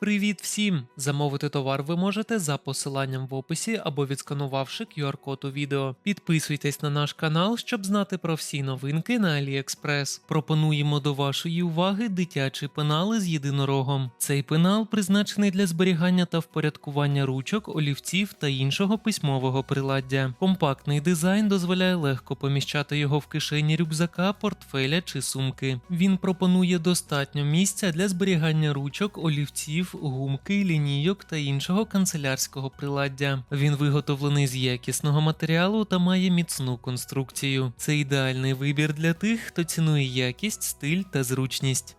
Привіт всім! Замовити товар ви можете за посиланням в описі або відсканувавши QR-код у відео. Підписуйтесь на наш канал, щоб знати про всі новинки на AliExpress. Пропонуємо до вашої уваги дитячі пенали з єдинорогом. Цей пенал призначений для зберігання та впорядкування ручок, олівців та іншого письмового приладдя. Компактний дизайн дозволяє легко поміщати його в кишені рюкзака, портфеля чи сумки. Він пропонує достатньо місця для зберігання ручок, олівців, гумки, лінійок та іншого канцелярського приладдя. Він виготовлений з якісного матеріалу та має міцну конструкцію. Це ідеальний вибір для тих, хто цінує якість, стиль та зручність.